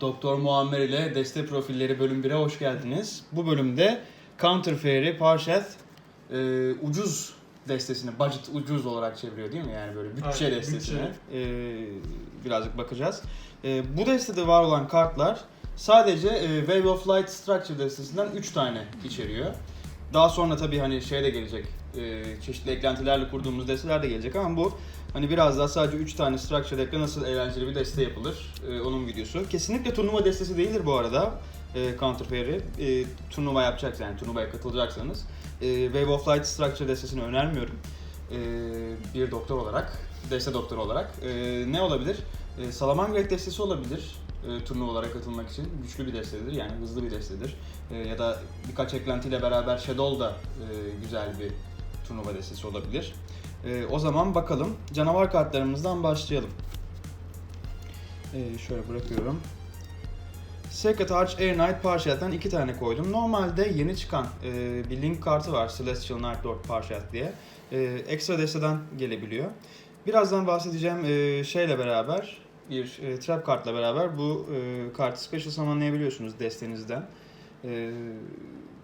Doktor Muammer ile Deste Profilleri bölüm 1'e hoş geldiniz. Bu bölümde Counter Fairy Parsheth e, ucuz destesini, budget ucuz olarak çeviriyor değil mi? Yani böyle bütçe Aynen, destesine e, birazcık bakacağız. E, bu destede var olan kartlar sadece e, Wave of Light Structure destesinden 3 tane içeriyor. Daha sonra tabii hani şey de gelecek, e, çeşitli eklentilerle kurduğumuz desteler de gelecek ama bu hani biraz daha sadece 3 tane structure deck'le nasıl eğlenceli bir deste yapılır e, onun videosu. Kesinlikle turnuva destesi değildir bu arada e, Counter. E, turnuva yapacaksanız yani turnuvaya katılacaksanız e, Wave of Light Structure destesini önermiyorum. E, bir doktor olarak, deste doktoru olarak. E, ne olabilir? E, Salamangreat destesi olabilir e, turnuvalara katılmak için. Güçlü bir destedir yani hızlı bir destedir. E, ya da birkaç eklentiyle beraber Shadow da e, güzel bir turnuva destesi olabilir. E, o zaman bakalım canavar kartlarımızdan başlayalım. E, şöyle bırakıyorum. Secret Arch Air Knight Partial'den iki tane koydum. Normalde yeni çıkan e, bir link kartı var Celestial Night Lord Partial diye. E, ekstra desteden gelebiliyor. Birazdan bahsedeceğim e, şeyle beraber, bir e, trap kartla beraber bu e, kartı special summonlayabiliyorsunuz destenizden. E,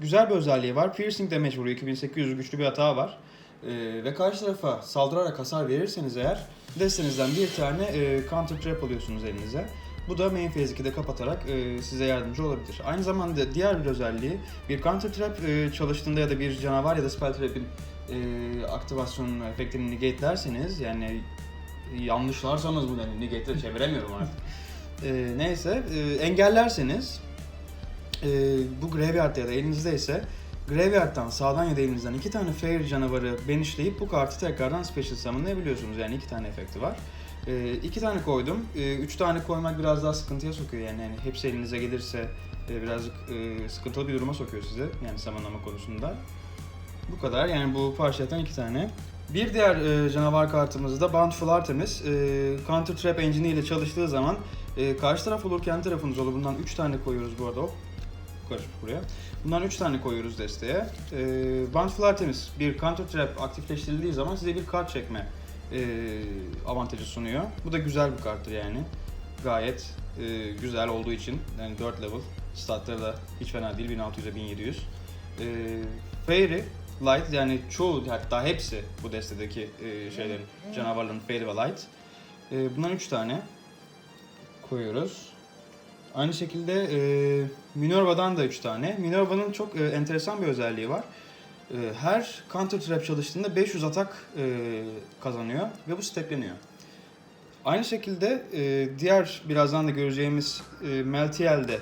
güzel bir özelliği var. Piercing damage vuruyor. 2800 güçlü bir hata var. E, ve karşı tarafa saldırarak hasar verirseniz eğer destenizden bir tane e, counter trap alıyorsunuz elinize. Bu da main phase 2'de kapatarak e, size yardımcı olabilir. Aynı zamanda diğer bir özelliği bir counter trap e, çalıştığında ya da bir canavar ya da spell trap'in e, aktivasyonunu, efektini negatelerseniz yani yanlışlarsanız bunu hani negate'e çeviremiyorum artık. E, neyse e, engellerseniz e, bu graveyard'da ya da elinizde ise Graveyard'dan sağdan ya da elinizden iki tane fair canavarı banishleyip bu kartı tekrardan special summonlayabiliyorsunuz. Yani iki tane efekti var. E, iki tane koydum. E, üç tane koymak biraz daha sıkıntıya sokuyor yani. yani hepsi elinize gelirse e, birazcık e, sıkıntılı bir duruma sokuyor sizi. Yani summonlama konusunda. Bu kadar yani bu parçadan iki tane. Bir diğer e, canavar kartımız da Bountiful Artemis. E, Counter Trap Engine ile çalıştığı zaman e, karşı taraf olur kendi tarafınız olur. Bundan 3 tane koyuyoruz bu arada. Hop. Karışık buraya. Bundan 3 tane koyuyoruz desteğe. E, Bountiful Artemis bir Counter Trap aktifleştirildiği zaman size bir kart çekme e, avantajı sunuyor. Bu da güzel bir karttır yani. Gayet e, güzel olduğu için. Yani 4 level. Statları da hiç fena değil. 1600'e 1700. E, Fairy Light yani çoğu hatta hepsi bu destedeki e, şeylerin canavarların Fairy ve Light. E, bundan 3 tane koyuyoruz. Aynı şekilde e, Minerva'dan da 3 tane. Minerva'nın çok e, enteresan bir özelliği var. E, her counter trap çalıştığında 500 atak e, kazanıyor ve bu stepleniyor. Aynı şekilde e, diğer birazdan da göreceğimiz e, Meltiel de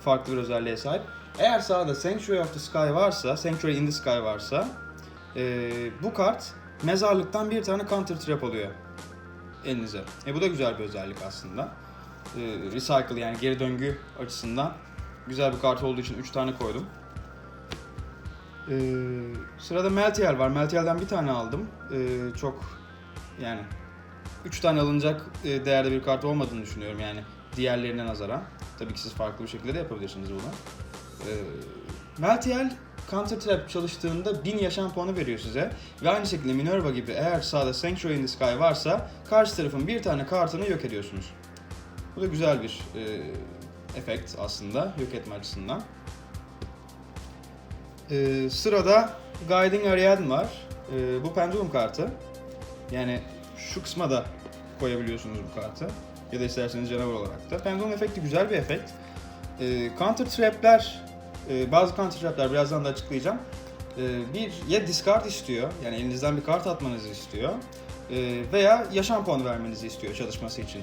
farklı bir özelliğe sahip. Eğer sağda Sanctuary of the Sky varsa, Sanctuary in the Sky varsa e, bu kart mezarlıktan bir tane counter trap alıyor elinize. E, bu da güzel bir özellik aslında. E, recycle yani geri döngü açısından güzel bir kart olduğu için 3 tane koydum. E, sırada Meltiel var. Meltiel'den bir tane aldım. E, çok yani 3 tane alınacak e, değerde bir kart olmadığını düşünüyorum yani diğerlerine nazaran. Tabii ki siz farklı bir şekilde de yapabilirsiniz bunu. E, Meltiel Counter Trap çalıştığında 1000 yaşam puanı veriyor size. Ve aynı şekilde Minerva gibi eğer sağda Sanctuary in the Sky varsa karşı tarafın bir tane kartını yok ediyorsunuz. Bu da güzel bir e, efekt aslında yok etme açısından. E, sırada Guiding Ariadne var. E, bu pendulum kartı. Yani şu kısma da koyabiliyorsunuz bu kartı. Ya da isterseniz canavar olarak da. Pendulum efekti güzel bir efekt. E, counter trap'ler, e, bazı counter trap'ler birazdan da açıklayacağım. E, bir ya discard istiyor, yani elinizden bir kart atmanızı istiyor. E, veya yaşam puanı vermenizi istiyor çalışması için.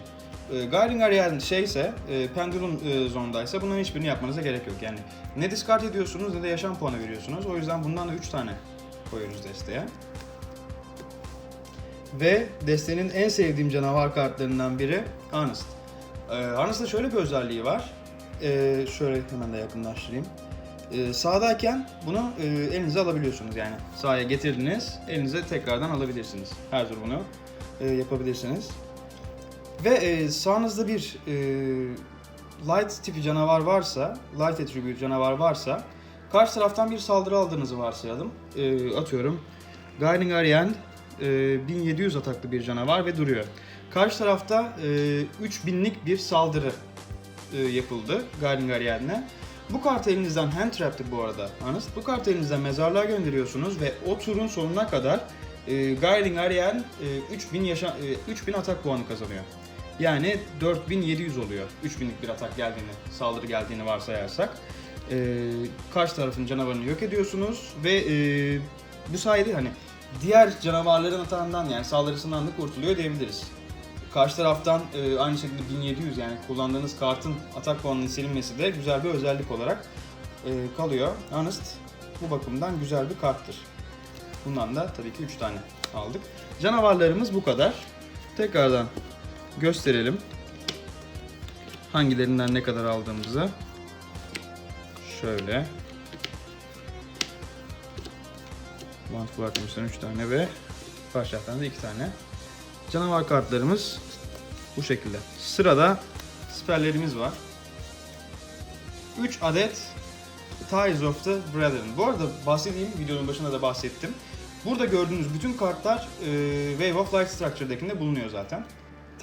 E, Guiding Ariadne şeyse, e, Pendulum e, zonundaysa bunların hiçbirini yapmanıza gerek yok. Yani ne discard ediyorsunuz ne de yaşam puanı veriyorsunuz. O yüzden bundan da 3 tane koyuyoruz desteğe. Ve destenin en sevdiğim canavar kartlarından biri Honest. Ee, Honest'ta şöyle bir özelliği var. Ee, şöyle hemen de yakınlaştırayım. Ee, sağdayken bunu e, elinize alabiliyorsunuz yani. Sahaya getirdiniz, elinize tekrardan alabilirsiniz. Her tur bunu e, yapabilirsiniz. Ve e, sağınızda bir e, light tipi canavar varsa, light attribute canavar varsa, karşı taraftan bir saldırı aldığınızı varsayalım. E, atıyorum, Guiding Ariane e, 1700 ataklı bir canavar ve duruyor. Karşı tarafta e, 3000'lik bir saldırı e, yapıldı Guiding Ariadne. Bu kartı elinizden hand trap'ti bu arada Honest. Bu kartı elinizden mezarlığa gönderiyorsunuz ve o turun sonuna kadar e, Guiding Ariadne e, 3000 yaşa e, 3000 atak puanı kazanıyor. Yani 4700 oluyor. 3000'lik bir atak geldiğini, saldırı geldiğini varsayarsak. E, karşı tarafın canavarını yok ediyorsunuz ve e, bu sayede hani diğer canavarların atağından yani saldırısından da kurtuluyor diyebiliriz. Karşı taraftan e, aynı şekilde 1700 yani kullandığınız kartın atak puanının silinmesi de güzel bir özellik olarak e, kalıyor. Honest bu bakımdan güzel bir karttır. Bundan da tabii ki 3 tane aldık. Canavarlarımız bu kadar. Tekrardan gösterelim. Hangilerinden ne kadar aldığımızı. Şöyle. Bant Clark'ımızdan 3 tane ve Parşah'tan da 2 tane. Canavar kartlarımız bu şekilde. Sırada siperlerimiz var. 3 adet Ties of the Brethren. Bu arada bahsedeyim, videonun başında da bahsettim. Burada gördüğünüz bütün kartlar e, Wave of Light Structure'dakinde bulunuyor zaten.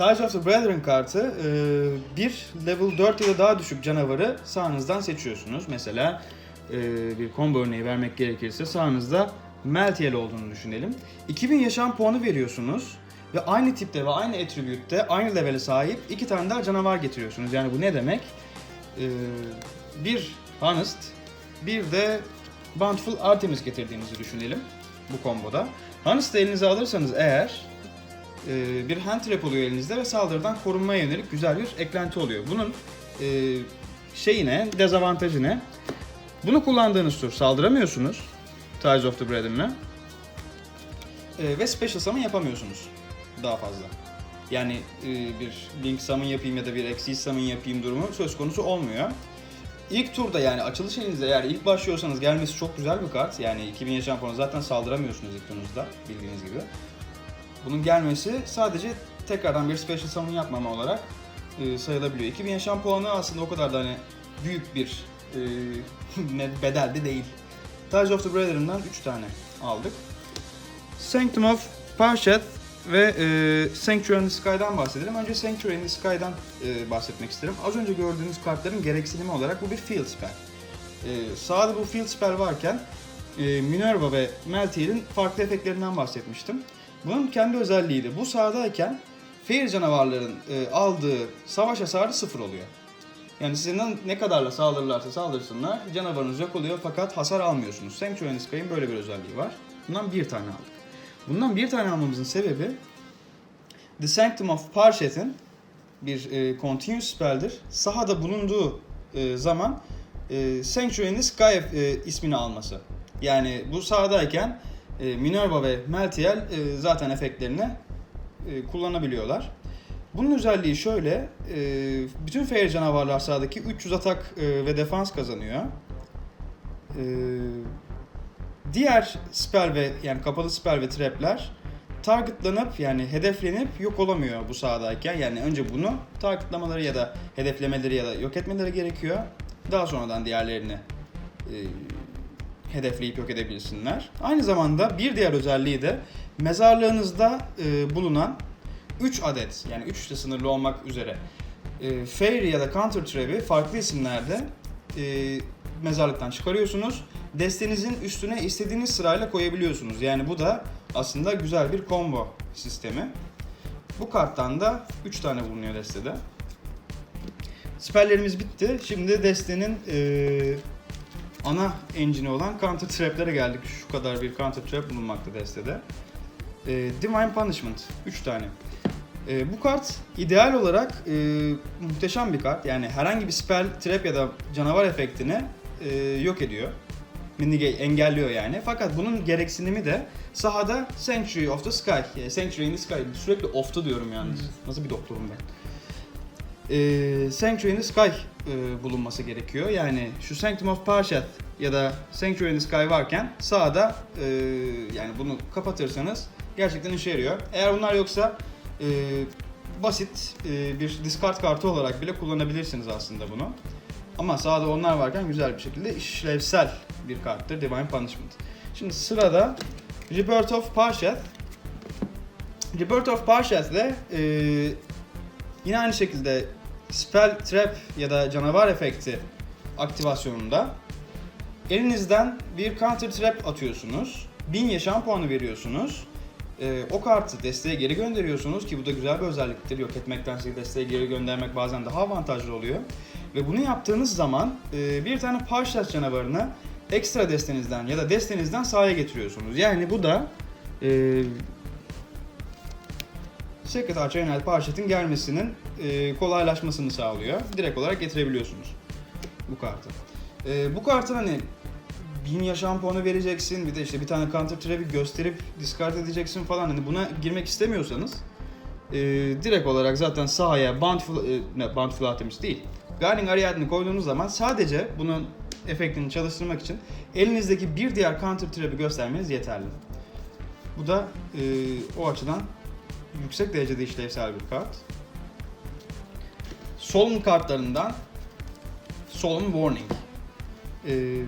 Ties of the Brethren kartı e, bir level 4 ya da daha düşük canavarı sağınızdan seçiyorsunuz. Mesela e, bir combo örneği vermek gerekirse sağınızda Meltiel olduğunu düşünelim. 2000 yaşam puanı veriyorsunuz ve aynı tipte ve aynı attribute'te aynı levele sahip iki tane daha canavar getiriyorsunuz. Yani bu ne demek? Ee, bir Honest, bir de Bountiful Artemis getirdiğinizi düşünelim bu komboda. Honest'ı elinize alırsanız eğer e, bir hand trap oluyor elinizde ve saldırıdan korunmaya yönelik güzel bir eklenti oluyor. Bunun e, şeyine, dezavantajı ne? Bunu kullandığınız tur saldıramıyorsunuz. Ties of the Brethren'le. E, ve special summon yapamıyorsunuz daha fazla. Yani e, bir link summon yapayım ya da bir exceed summon yapayım durumu söz konusu olmuyor. İlk turda yani açılış elinizde eğer ilk başlıyorsanız gelmesi çok güzel bir kart. Yani 2000 yaşam puanı zaten saldıramıyorsunuz ilk turunuzda bildiğiniz gibi. Bunun gelmesi sadece tekrardan bir special summon yapmama olarak e, sayılabiliyor. 2000 yaşam puanı aslında o kadar da hani büyük bir e, bedel de değil. Ties of the Brethren'dan 3 tane aldık. Sanctum of Parshat ve e, Sanctuary in the Sky'dan bahsedelim. Önce Sanctuary in the Sky'dan e, bahsetmek isterim. Az önce gördüğünüz kartların gereksinimi olarak bu bir field spell. E, sağda bu field spell varken e, Minerva ve Meltiel'in farklı efektlerinden bahsetmiştim. Bunun kendi özelliği de bu sahadayken Fair canavarların e, aldığı savaş hasarı sıfır oluyor. Yani sizin ne kadarla saldırırlarsa saldırsınlar canavarınız yok oluyor fakat hasar almıyorsunuz. Sanctuary Sky'ın böyle bir özelliği var. Bundan bir tane aldık. Bundan bir tane almamızın sebebi The Sanctum of Parshet'in bir e, continuous spell'dir. Sahada bulunduğu e, zaman e, Sanctuary Sky e, ismini alması. Yani bu sahadayken e, Minerva ve Meltiel e, zaten efektlerini e, kullanabiliyorlar. Bunun özelliği şöyle, e, bütün fair canavarlar sahadaki 300 atak e, ve defans kazanıyor. E, diğer spell ve yani kapalı spell ve trapler targetlanıp yani hedeflenip yok olamıyor bu sahadayken. Yani önce bunu targetlamaları ya da hedeflemeleri ya da yok etmeleri gerekiyor. Daha sonradan diğerlerini e, hedefleyip yok edebilsinler. Aynı zamanda bir diğer özelliği de mezarlığınızda e, bulunan 3 adet yani 3 ile sınırlı olmak üzere e, Fairy ya da Counter Trap'i farklı isimlerde e, mezarlıktan çıkarıyorsunuz. Destenizin üstüne istediğiniz sırayla koyabiliyorsunuz. Yani bu da aslında güzel bir combo sistemi. Bu karttan da 3 tane bulunuyor destede. Spelllerimiz bitti. Şimdi destenin e, ana engine'i olan Counter Trap'lere geldik. Şu kadar bir Counter Trap bulunmakta destede. E, Divine Punishment 3 tane. E, bu kart ideal olarak e, muhteşem bir kart. Yani herhangi bir spell, trap ya da canavar efektini e, yok ediyor. Minigame engelliyor yani. Fakat bunun gereksinimi de sahada Sanctuary of the Sky. Yani Sanctuary in the Sky. Sürekli of'ta diyorum yalnız. Nasıl bir doktorum ben. E, Sanctuary in the Sky e, bulunması gerekiyor. Yani şu Sanctum of Parshat ya da Sanctuary in the Sky varken sağda e, yani bunu kapatırsanız gerçekten işe yarıyor. Eğer bunlar yoksa e, basit e, bir discard kartı olarak bile kullanabilirsiniz aslında bunu. Ama sağda onlar varken güzel bir şekilde işlevsel bir karttır Divine Punishment. Şimdi sırada Rebirth of Parshat. Rebirth of Parshat ile e, yine aynı şekilde Spell Trap ya da canavar efekti aktivasyonunda elinizden bir counter trap atıyorsunuz. 1000 yaşam puanı veriyorsunuz. Ee, o kartı desteğe geri gönderiyorsunuz ki bu da güzel bir özelliktir. Yok etmektense desteğe geri göndermek bazen daha avantajlı oluyor. Ve bunu yaptığınız zaman e, bir tane Parshas canavarını ekstra destenizden ya da destenizden sahaya getiriyorsunuz. Yani bu da e, Secret Archer Enel Parşet'in gelmesinin e, kolaylaşmasını sağlıyor. Direkt olarak getirebiliyorsunuz bu kartı. E, bu kartın hani 1000 yaşam puanı vereceksin bir de işte bir tane counter trap'i gösterip discard edeceksin falan hani buna girmek istemiyorsanız e, direkt olarak zaten sahaya Bountiful, e, ne Bountiful Artemis değil Guardian Ariadne'i koyduğunuz zaman sadece bunun efektini çalıştırmak için elinizdeki bir diğer counter trap'i göstermeniz yeterli. Bu da e, o açıdan yüksek derecede işlevsel bir kart. Solemn kartlarından Solemn Warning. Ee,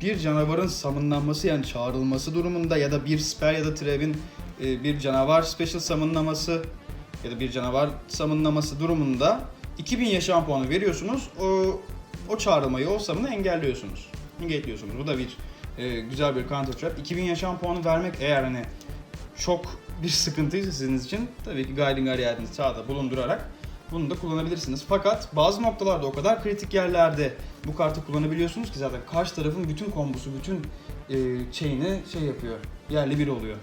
bir canavarın summonlanması yani çağrılması durumunda ya da bir spell ya da trap'in e, bir canavar special summonlaması ya da bir canavar summonlaması durumunda 2000 yaşam puanı veriyorsunuz. O o çağrılmayı, o summon'ı engelliyorsunuz. Engelliyorsunuz. Bu da bir e, güzel bir counter trap. 2000 yaşam puanı vermek eğer hani çok bir sıkıntıysa sizin için tabii ki Guiding Ariadne'i sağda bulundurarak bunu da kullanabilirsiniz. Fakat bazı noktalarda o kadar kritik yerlerde bu kartı kullanabiliyorsunuz ki zaten karşı tarafın bütün kombosu, bütün e, chain'i şey yapıyor. Yerli bir oluyor.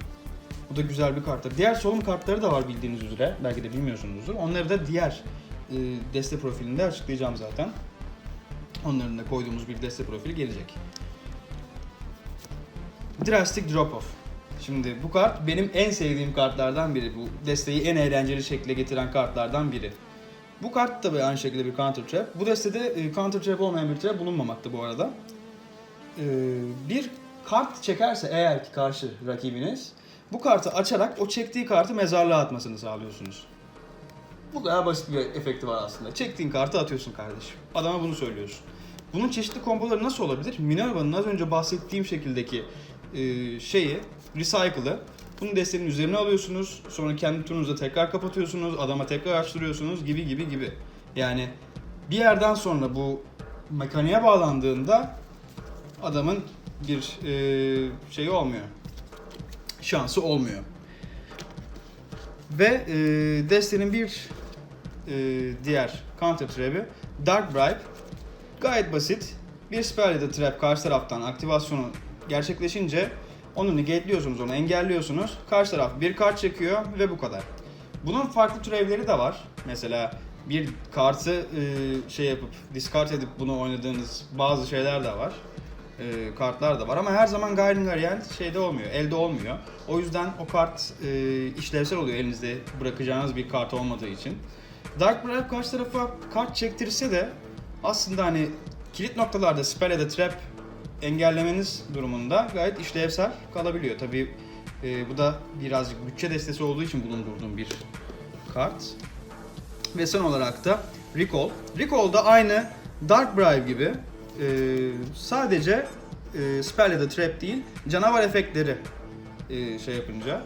Bu da güzel bir karttır. Diğer solum kartları da var bildiğiniz üzere. Belki de bilmiyorsunuzdur. Onları da diğer e, deste profilinde açıklayacağım zaten. Onların da koyduğumuz bir deste profili gelecek. Drastic Drop Off. Şimdi bu kart benim en sevdiğim kartlardan biri. Bu desteği en eğlenceli şekilde getiren kartlardan biri. Bu kart da aynı şekilde bir counter trap. Bu destede e, counter trap olmayan bir trap bulunmamakta bu arada. E, bir kart çekerse eğer ki karşı rakibiniz bu kartı açarak o çektiği kartı mezarlığa atmasını sağlıyorsunuz. Bu kadar basit bir efekti var aslında. Çektiğin kartı atıyorsun kardeşim. Adama bunu söylüyorsun. Bunun çeşitli komboları nasıl olabilir? Minerva'nın az önce bahsettiğim şekildeki e, şeyi, recycle'ı bunu destenin üzerine alıyorsunuz. Sonra kendi turunuzda tekrar kapatıyorsunuz. Adama tekrar açtırıyorsunuz gibi gibi gibi. Yani bir yerden sonra bu mekaniğe bağlandığında adamın bir e, şeyi olmuyor. Şansı olmuyor. Ve e, destenin bir e, diğer counter trap'i Dark Bribe. Gayet basit. Bir spell ya da trap karşı taraftan aktivasyonu gerçekleşince onu negateliyorsunuz, onu engelliyorsunuz. Karşı taraf bir kart çekiyor ve bu kadar. Bunun farklı türevleri de var. Mesela bir kartı e, şey yapıp discard edip bunu oynadığınız bazı şeyler de var. E, kartlar da var ama her zaman Guiding Ariel şeyde olmuyor, elde olmuyor. O yüzden o kart e, işlevsel oluyor elinizde bırakacağınız bir kart olmadığı için. Dark Bribe karşı tarafa kart çektirse de aslında hani kilit noktalarda spell ya da trap engellemeniz durumunda gayet işlevsel kalabiliyor. Tabii e, bu da birazcık bütçe destesi olduğu için bulundurduğum bir kart. Ve son olarak da Recall. Recall da aynı Dark Bribe gibi e, sadece e, spell ya da trap değil canavar efektleri e, şey yapınca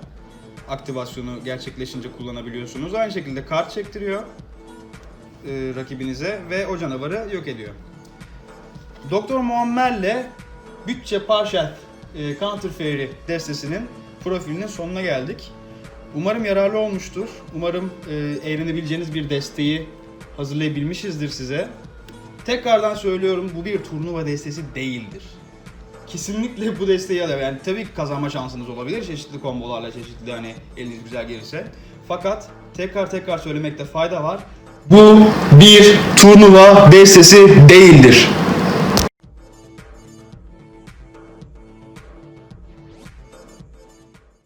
aktivasyonu gerçekleşince kullanabiliyorsunuz. Aynı şekilde kart çektiriyor e, rakibinize ve o canavarı yok ediyor. Doktor Muammer'le bütçe partial e, Counter Fairy destesinin profilinin sonuna geldik. Umarım yararlı olmuştur. Umarım e, eğlenebileceğiniz bir desteği hazırlayabilmişizdir size. Tekrardan söylüyorum bu bir turnuva destesi değildir. Kesinlikle bu desteği alın. Yani tabii ki kazanma şansınız olabilir çeşitli kombolarla, çeşitli hani eliniz güzel gelirse. Fakat tekrar tekrar söylemekte fayda var. Bu bir turnuva destesi değildir.